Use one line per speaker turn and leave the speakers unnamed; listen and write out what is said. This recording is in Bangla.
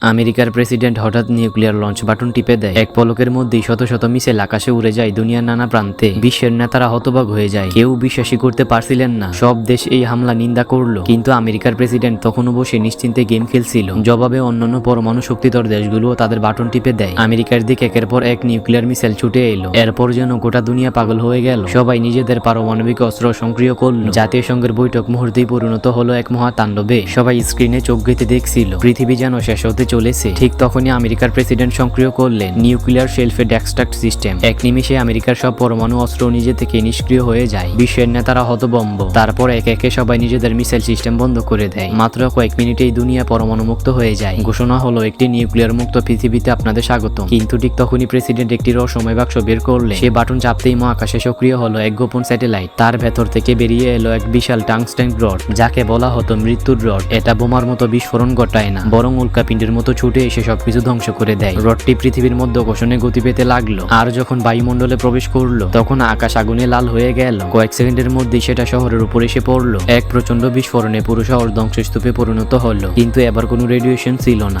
আমেরিকার প্রেসিডেন্ট হঠাৎ নিউক্লিয়ার লঞ্চ বাটন টিপে দেয়। এক পলকের মধ্যেই শত শত মিসাইল আকাশে উড়ে যায় দুনিয়ার নানা প্রান্তে। বিশ্বের নেতারা হতবাক হয়ে যায়। কেউ বিশ্বাসই করতে পারছিলেন না। সব দেশ এই হামলা নিন্দা করল। কিন্তু আমেরিকার প্রেসিডেন্ট তখনও বসে নিশ্চিন্তে গেম খেলছিল। জবাবে অন্যান্য পরমাণু শক্তিধর দেশগুলো তাদের বাটন টিপে দেয়। আমেরিকার দিকে একের পর এক নিউক্লিয়ার মিসাইল ছুটে এলো। এরপর যেন গোটা দুনিয়া পাগল হয়ে গেল। সবাই নিজেদের পারমাণবিক অস্ত্র সক্রিয় করল। জাতীয় সংঘের বৈঠক মুহূর্তেই পরিণত হলো এক মহাতাণ্ডবে। সবাই স্ক্রিনে চোখ গেঁথে দেখছিল। পৃথিবী যেন শেষ হতে চলেছে। ঠিক তখনই আমেরিকার প্রেসিডেন্ট সক্রিয় করলেন নিউক্লিয়ার শেলফে ডেক্সট্রাক্ট সিস্টেম। এক নিমিষে আমেরিকার সব পরমাণু অস্ত্র নিজে থেকে নিষ্ক্রিয় হয়ে যায়। বিশ্বের নেতারা হতবম্ব। তারপর এক একে সবাই নিজেদের মিসাইল সিস্টেম বন্ধ করে দেয়। মাত্র কয়েক মিনিটেই দুনিয়া পরমাণু মুক্ত হয়ে যায়। ঘোষণা হলো, একটি নিউক্লিয়ার মুক্ত পৃথিবীতে আপনাদের স্বাগত কিন্তু ঠিক তখনই প্রেসিডেন্ট একটি রহস্যময় বাক্স বের করলে সে বাটন চাপতেই মহাকাশে সক্রিয় হলো এক গোপন স্যাটেলাইট। তার ভেতর থেকে বেরিয়ে এলো এক বিশাল টাংস্টেন রড, যাকে বলা হতো মৃত্যুর রড। এটা বোমার মতো বিস্ফোরণ ঘটায় না, বরং উল্কাপিণ্ডের মতো ছুটে এসে সবকিছু ধ্বংস করে দেয়। রডটি পৃথিবীর মধ্যে ঘোষণে গতি পেতে লাগল। আর যখন বায়ুমণ্ডলে প্রবেশ করল, তখন আকাশ আগুনে লাল হয়ে গেল। কয়েক সেকেন্ডের মধ্যে সেটা শহরের উপর এসে পড়ল। এক প্রচণ্ড বিস্ফোরণে পুরো শহর ধ্বংসস্তূপে পরিণত হলো। কিন্তু এবার কোনো রেডিয়েশন ছিল না।